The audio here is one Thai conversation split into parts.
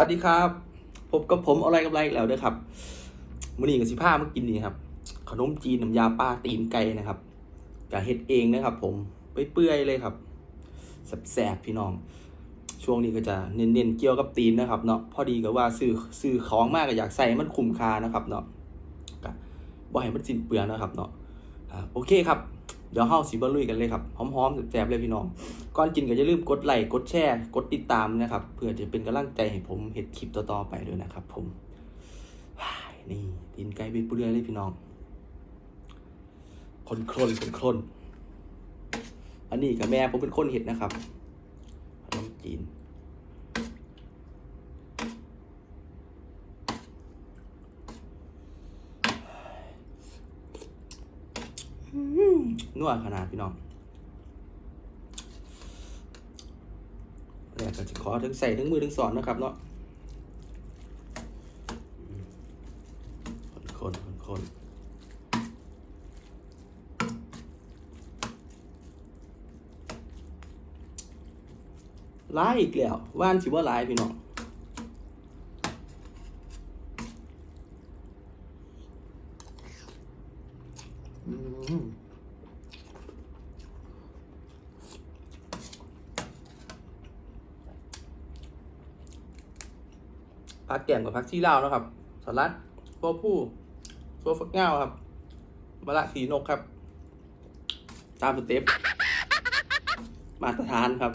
วัสดีครับพบกับผมอะไรกับไรแล้วเด้อครับมื้อนี้กับสิผ้ามากินนี่ครับ ขนมจีนน้ำยาป้าตีนไก่นะครับกะเฮ็ดเองนะครับ ผมเปื่อยๆเลยครับแสบๆพี่น้อง ช่วงนี้ก็จะเน้นๆเกี่ยวกับตีนนะครับ เนาะพอดีกับว่าซื้อซื้อของมากก็อยากใส่มันคุ้มค่านะครับ เนาะก็บ่ให้มันสิ้นเปลืองนะครับ เนาะโอเคครับเดี๋ยวเฮาสิบ่ลุยกันเลยครับหอมๆแซ่บๆเลยพี่น้อง ก่อนกินก็อย่าลืมกดไลค์กดแชร์กดติดตามนะครับ เพื่อจะเป็นกำลังใจให้ผมเห็ดคลิปต่อๆไปด้วยนะครับ ผมนี่ตีนไก่ไปเปื่อยเลยพี่น้องคนคลนคนคลนอันนี้กับแม่ผมเป็นคนเห็ดนะครับขนมจีนอืมนัวขนาดพี่น้อง แล้ว ก็จะขอถึงใส่ถึงมือถึงสอนนะครับเนาะคนคนคนคนลายอีกแล้วว่านสิว่าลายพี่น้องอืม พักแกงกับพักชีเล่านะครับสลัดตัวผู้ตัวฟักเงาครับมะละสีนกครับ ตามสเต็ปมาตรฐานครับ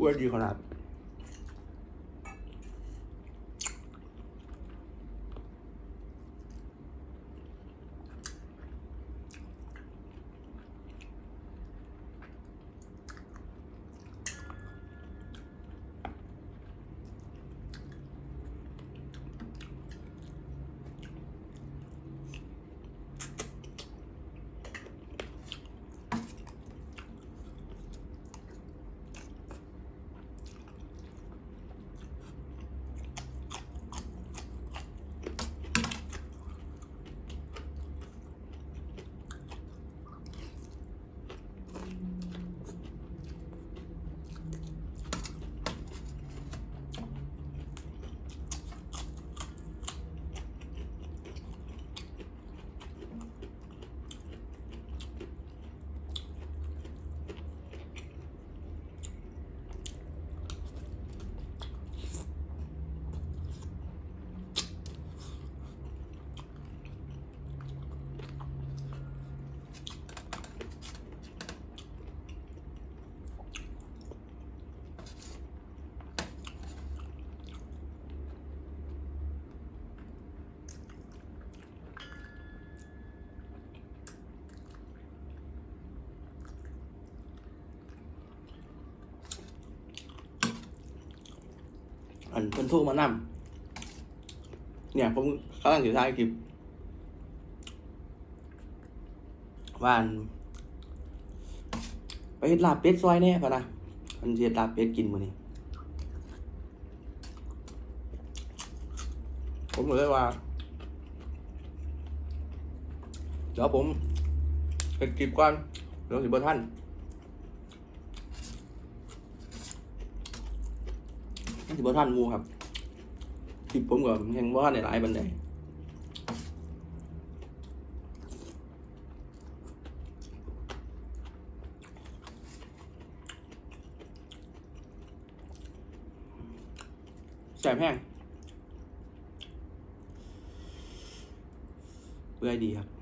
อ้วนดีขน อันเพิ่นโทรมานำเนี่ย ผมกำลังอยู่ท้ายคลิปว่านไปเฮ็ดลาบเป็ดซอยแน่พะนะมันเฮ็ดลาบเป็ดกินมื้อนี้ผมเลยว่าเดี๋ยวผมเฮ็ดคลิปก่อนเดี๋ยวสิบ่ทันมัน สิบ่ทันมูครับคลิปผมก็ยังบ่ทันหลายบันไดแสบแห้งเพื่อให้ดีครับ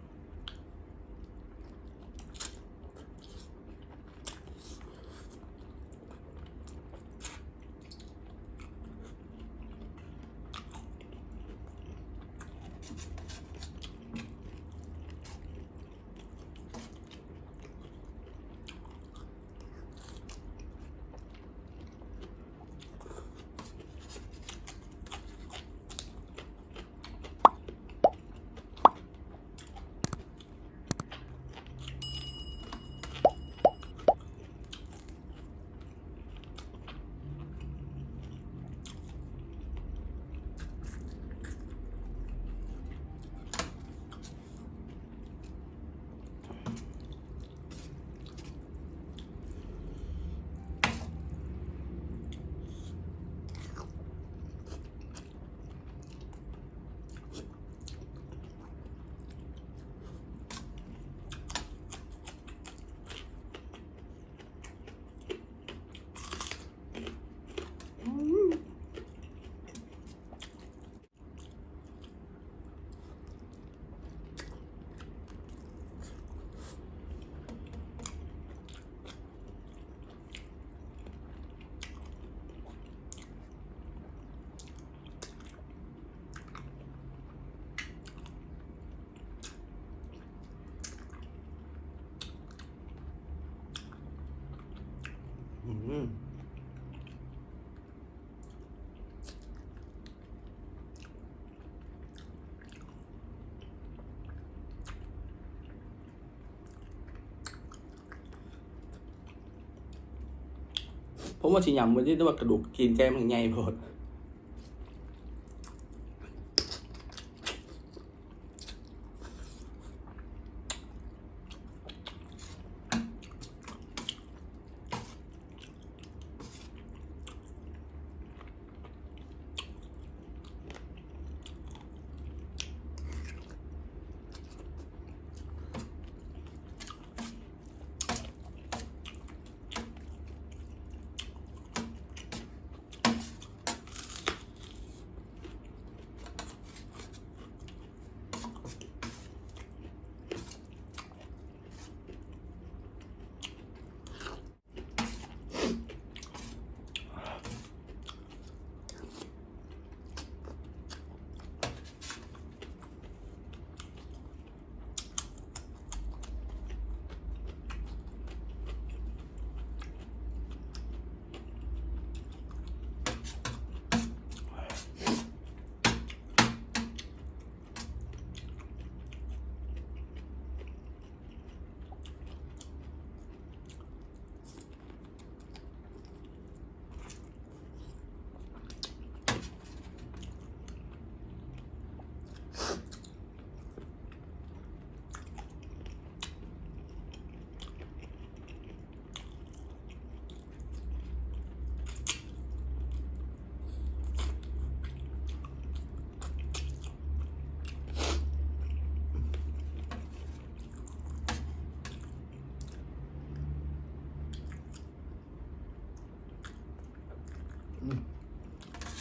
ผมว่าสิยำมันที่ว่ากระดูกกินแกมันใหญ่โพด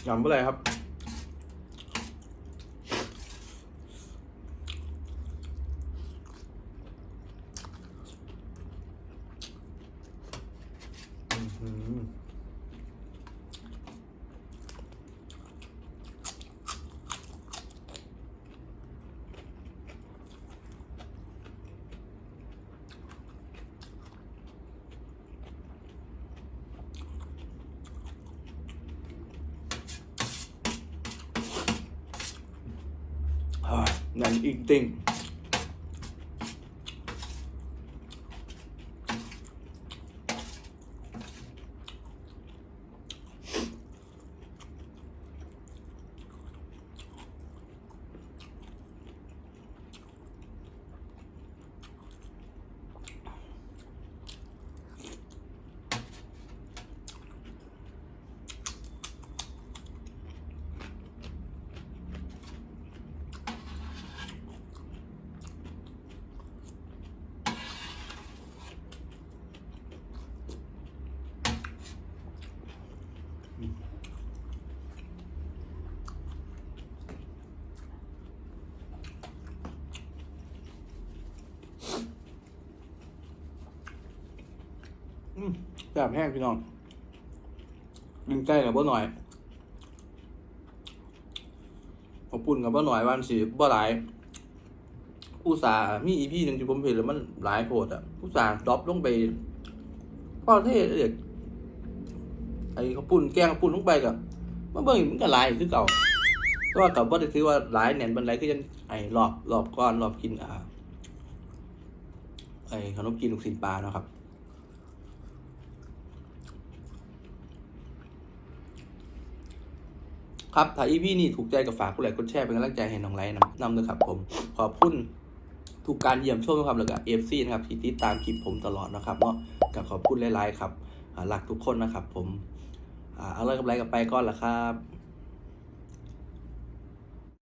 ยำเมื่อไรครับ อื้อหือ อ่า แบบแห้งพี่น้องดึงใจกับบ่หน่อยขอบคุณกับบ่หน่อยวันสิบ่หลายผู้สามีอีพีหนึ่งที่ผมเห็นแล้วมันหลายโพดอะผู้สาดรอปลงไปพ่อเทศเด็กไอ้ข้าวปุ้นแกงข้าวปุ้นลงไปกับมาเบิ่งมันก็หลายคือเก่าก็ว่ากับว่าจะถือว่าหลายแหน่นบันไดก็ยังไอ้รอบรอบก้อนรอบกินอ่าไอ้ขนมกินลูกชิ้นปลาเนาะครับ ครับถ้าอีพีนี้ถูกใจก็ฝากกดไลค์กดแชร์เป็นกำลังใจให้น้องไลน์นำนำนะครับผมขอบคุณทุกการเยี่ยมชมนะครับแล้วก็เอฟซีนะครับที่ติดตามคลิปผมตลอดนะครับเนาะก็ขอบคุณหลายๆครับหลักทุกคนนะครับ ผมเอาเลิกกับไลค์กับไปก่อนละครับ